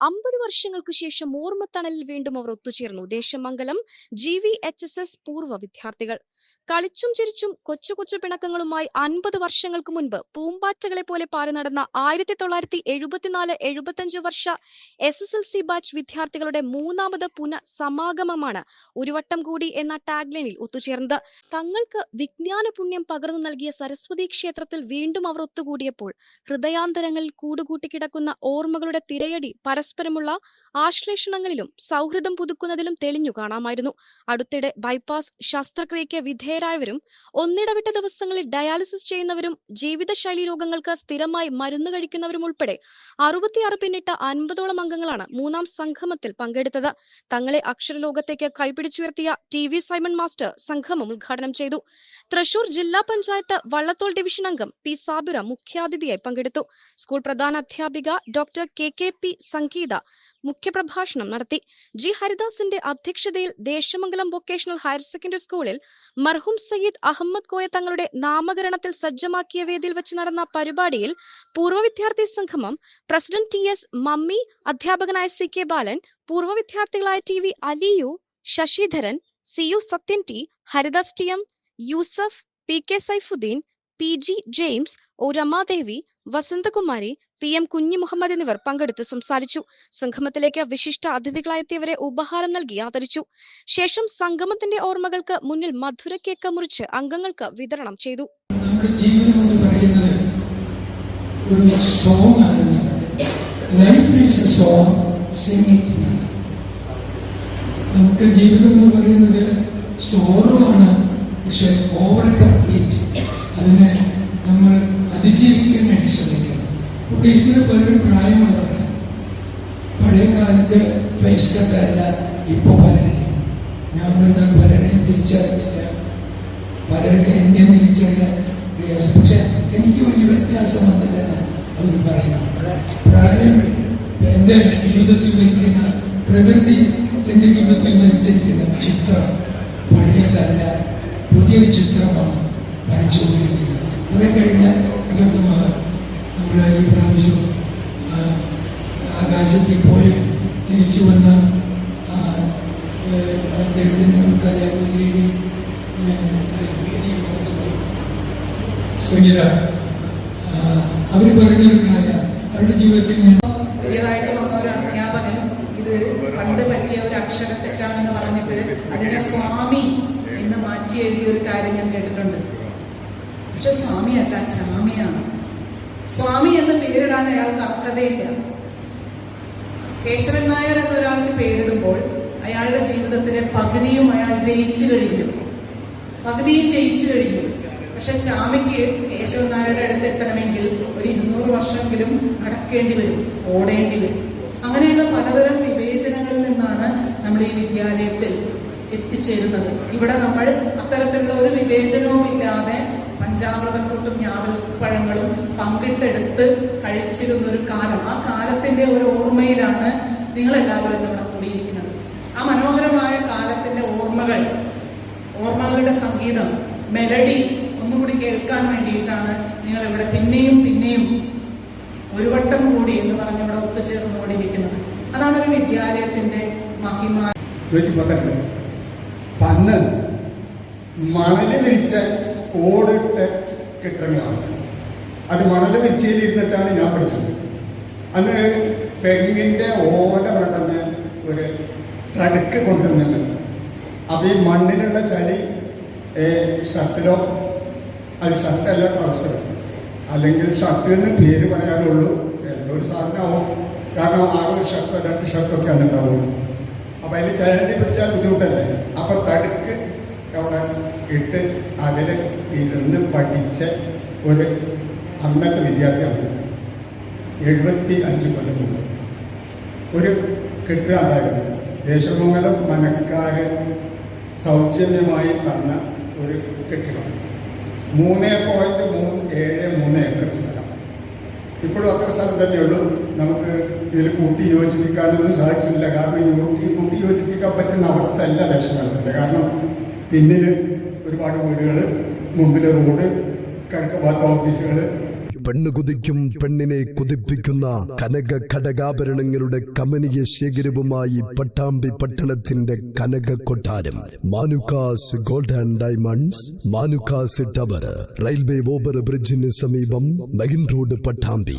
അമ്പത് വർഷങ്ങൾക്ക് ശേഷം ഓർമ്മത്തണലിൽ വീണ്ടും അവർ ഒത്തുചേർന്നു. Desamangalam G V H S S പൂർവ വിദ്യാർത്ഥികൾ. കളിച്ചും ചിരിച്ചും കൊച്ചു കൊച്ചു പിണക്കങ്ങളുമായി അൻപത് വർഷങ്ങൾക്ക് മുൻപ് പൂമ്പാറ്റകളെ പോലെ പാറി നടന്ന ആയിരത്തി തൊള്ളായിരത്തി എഴുപത്തിനാല് എഴുപത്തിയഞ്ച് വർഷ S S L C batch വിദ്യാർത്ഥികളുടെ മൂന്നാമത് പുന സമാഗമമാണ് ഒരു വട്ടം കൂടി എന്ന ടാഗ്ലൈനിൽ ഒത്തുചേർന്നത്. തങ്ങൾക്ക് വിജ്ഞാന പുണ്യം പകർന്നു നൽകിയ സരസ്വതി ക്ഷേത്രത്തിൽ വീണ്ടും അവർ ഒത്തുകൂടിയപ്പോൾ ഹൃദയാന്തരങ്ങളിൽ കൂടുകൂട്ടി കിടക്കുന്ന ഓർമ്മകളുടെ തിരയടി പരസ്പരമുള്ള ആശ്ലേഷണങ്ങളിലും സൗഹൃദം പുതുക്കുന്നതിലും തെളിഞ്ഞു കാണാമായിരുന്നു. അടുത്തിടെ ബൈപ്പാസ് ശസ്ത്രക്രിയയ്ക്ക് വിധേയരായവരും ഒന്നിടവിട്ട ദിവസങ്ങളിൽ ഡയാലിസിസ് ചെയ്യുന്നവരും ജീവിതശൈലി രോഗങ്ങൾക്ക് സ്ഥിരമായി മരുന്ന് കഴിക്കുന്നവരും ഉൾപ്പെടെ അറുപത്തിയാറ് പിന്നിട്ട അൻപതോളം അംഗങ്ങളാണ് മൂന്നാം സംഗമത്തിൽ പങ്കെടുത്തത്. തങ്ങളെ അക്ഷരലോകത്തേക്ക് കൈപിടിച്ചുയർത്തിയ ടി വി സൈമൺ മാസ്റ്റർ സംഗമം ഉദ്ഘാടനം ചെയ്തു. തൃശൂർ ജില്ലാ പഞ്ചായത്ത് വള്ളത്തോൾ ഡിവിഷൻ അംഗം പി സാബിറ മുഖ്യാതിഥിയായി പങ്കെടുത്തു. സ്കൂൾ പ്രധാന അധ്യാപിക doctor K K P Sangeetha മുഖ്യപ്രഭാഷണം നടത്തി. ജി. ഹരിദാസിന്റെ അധ്യക്ഷതയിൽ ദേശമംഗലം വൊക്കേഷണൽ ഹയർ സെക്കൻഡറി സ്കൂളിൽ മർഹും സയ്യിദ് അഹമ്മദ് കോയ തങ്ങളുടെ നാമകരണത്തിൽ സജ്ജമാക്കിയ വേദിയിൽ വെച്ച് നടന്ന പരിപാടിയിൽ പൂർവ വിദ്യാർത്ഥി സംഗമം പ്രസിഡന്റ് ടി. എസ്. മമ്മി അധ്യാപകനായ സി. കെ. ബാലൻ പൂർവ വിദ്യാർത്ഥികളായ T. V. Aliyu Sasidharan C. U. Sathyan T Haridas T. M Yusuf P. K. Saifuddin P. G. James O Ramadevi Vasanthakumari P M Kunhi Muhammad എന്നിവർ പങ്കെടുത്ത് സംസാരിച്ചു. സംഗമത്തിലേക്ക് വിശിഷ്ട അതിഥികളായെത്തിയവരെ ഉപഹാരം നൽകി ആദരിച്ചു. ശേഷം സംഗമത്തിന്റെ ഓർമ്മകൾക്ക് മുന്നിൽ മധുര കേക്ക് മുറിച്ച് അംഗങ്ങൾക്ക് വിതരണം ചെയ്തു. നമ്മുടെ ജീവിതം എന്ന് പറയുന്നത് ഒരു സോങ് ആണ്. Life is a song singing നമുക്ക് ജീവിതം എന്ന് പറയുന്നത് സോറമാണ് പക്ഷെ ഓവർ കംപ്ലീറ്റ് അതിനെ നമ്മൾ അതിജീവിക്കാനായിട്ട് ശ്രമിക്കണം. ഇവിടെ ഇരിക്കുന്ന പലരും പ്രായമുള്ളവരാണ് പഴയ കാലത്ത് ഫേസ് കട്ടല്ല ഇപ്പോൾ പലരും ഞാൻ എന്താ പലരെയും തിരിച്ചറിഞ്ഞില്ല. പലർക്ക് എന്നെ തിരിച്ചറിയാൻ പ്രയാസം. പക്ഷെ എനിക്ക് വലിയ വ്യത്യാസം വന്നില്ലെന്ന് അവർ പറയുന്നു. പ്രായം എന്റെ ജീവിതത്തിൽ വരിക്കുന്ന പ്രകൃതി എന്റെ ജീവിതത്തിൽ വരച്ചിരിക്കുന്ന ചിത്രം പഴയതല്ല പുതിയൊരു ചിത്രമാണ് വരച്ചുകൊണ്ടിരിക്കുന്നത്. കുറെ കഴിഞ്ഞാൽ ഇതൊക്കെ നമ്മുടെ ഈ പ്രാവശ്യം ആകാശത്തിൽ പോയി തിരിച്ചു വന്ന അദ്ദേഹത്തിന് നമുക്കറിയാം ലേഡി സുനില അവർ പറഞ്ഞൊരു കാര്യം. അവരുടെ ജീവിതത്തിൽ ഞാൻ പുതിയതായിട്ട് വന്ന ഒരു അധ്യാപകൻ ഇത് പറ്റിയ ഒരു അക്ഷരത്തെറ്റാണെന്ന് പറഞ്ഞിട്ട് അതിനെ സ്വാമി എന്ന് മാറ്റി എഴുതിയ ഒരു കാര്യം ഞാൻ കേട്ടിട്ടുണ്ട്. പക്ഷെ സ്വാമിയല്ല ചാമിയാണ് സ്വാമി എന്ന് പേരിടാൻ അയാൾക്ക് അർഹതയില്ല. കേശവൻ നായർ എന്ന ഒരാൾക്ക് പേരിടുമ്പോൾ അയാളുടെ ജീവിതത്തിലെ പകുതിയും അയാൾ ജയിച്ചു കഴിഞ്ഞു. പകുതിയും ജയിച്ചു കഴിഞ്ഞു. പക്ഷെ ചാമിക്ക് കേശവൻ നായരുടെ അടുത്ത് എത്തണമെങ്കിൽ ഒരു ഇരുന്നൂറ് വർഷമെങ്കിലും നടക്കേണ്ടി വരും ഓടേണ്ടി വരും. അങ്ങനെയുള്ള പലതരം വിവേചനങ്ങളിൽ നിന്നാണ് നമ്മൾ ഈ വിദ്യാലയത്തിൽ എത്തിച്ചേരുന്നത്. ഇവിടെ നമ്മൾ അത്തരത്തിലുള്ള ഒരു വിവേചനവും ഇല്ലാതെ പഞ്ചാമൃതക്കൂട്ടും ഞാവൽപ്പഴങ്ങളും പങ്കിട്ടെടുത്ത് കഴിച്ചിരുന്ന ഒരു കാലം. ആ കാലത്തിന്റെ ഒരു ഓർമ്മയിലാണ് നിങ്ങൾ എല്ലാവരും ഇവിടെ കൂടിയിരിക്കുന്നത്. ആ മനോഹരമായ കാലത്തിന്റെ ഓർമ്മകൾ ഓർമ്മകളുടെ സംഗീതം മെലഡി ഒന്നുകൂടി കേൾക്കാൻ വേണ്ടിയിട്ടാണ് നിങ്ങൾ ഇവിടെ പിന്നെയും പിന്നെയും ഒരു വട്ടം കൂടി എന്ന് പറഞ്ഞ് ഇവിടെ ഒത്തുചേർന്നുകൊണ്ടിരിക്കുന്നത്. അതാണ് ഒരു വിദ്യാലയത്തിന്റെ മഹിമ. നൂറ്റി പന്ത്രണ്ട് പന്ന് മണൽ വിരിച്ച ഓടിട്ട കെട്ടിടങ്ങളാണ്. അത് മണൽ വെച്ചിരുന്നിട്ടാണ് ഞാൻ പഠിച്ചത്. അന്ന് തെങ്ങിന്റെ ഓല പെട്ടെന്ന് ഒരു തടുക്ക് കൊണ്ടുവന്നിട്ടുണ്ട്. അപ്പോൾ ഈ മണ്ണിലുള്ള ചളി ഷർട്ടിലോ അത് ഷർട്ടല്ല ട്രൗസർ അല്ലെങ്കിൽ ഷർട്ട് എന്ന് പേര് പറയാനുള്ളൂ. എന്തോ ഒരു സാധനമാവും. കാരണം ആ ഒരു രണ്ട് ഷർട്ടൊക്കെയാണ് ഉണ്ടാവുള്ളൂ. അപ്പോൾ അതിൽ ചരണ്ടി പിടിച്ചാൽ ബുദ്ധിമുട്ടല്ലേ? അപ്പോൾ തടുക്ക് അവിടെ ഇട്ട് അതിൽ ഇരുന്ന് പഠിച്ച ഒരു അന്നത്തെ വിദ്യാർത്ഥിയാണ്. എഴുപത്തി അഞ്ച് കൊല്ലം മുമ്പ്. ഒരു കെട്ടിടാതായിരുന്നു ദേശമംഗലം മനക്കാര് സൗജന്യമായി തന്ന ഒരു കെട്ടിടം മൂന്ന് പോയിന്റ് മൂന്ന് ഏഴ് മൂന്ന് ഏക്കർ സ്ഥലം. ഇപ്പോഴും അത്ര സ്ഥലം തന്നെയുള്ളൂ. നമുക്ക് ഇതിൽ കൂട്ടി യോജിപ്പിക്കാനൊന്നും സാധിച്ചിട്ടില്ല. കാരണം ഈ കൂട്ടി യോജിപ്പിക്കാൻ പറ്റുന്ന അവസ്ഥ അല്ല ദേശമംഗലത്തിന്റെ കാരണം പിന്നിൽ ഒരുപാട് വീടുകൾ മുമ്പിൽ റോഡ് കിഴക്ക് ഓഫീസുകൾ പെണ്ണ് കുതിക്കും പെണ്ണിനെ കുതിപ്പിക്കുന്ന കനക ഘടകാഭരണങ്ങളുടെ കമനീയ ശേഖരവുമായി പട്ടാമ്പി പട്ടണത്തിന്റെ കനക കൊട്ടാരം. Manukkas gold and diamonds Manukkas tower railway over ബ്രിഡ്ജിന് സമീപം മെയിൻ റോഡ് പട്ടാമ്പി.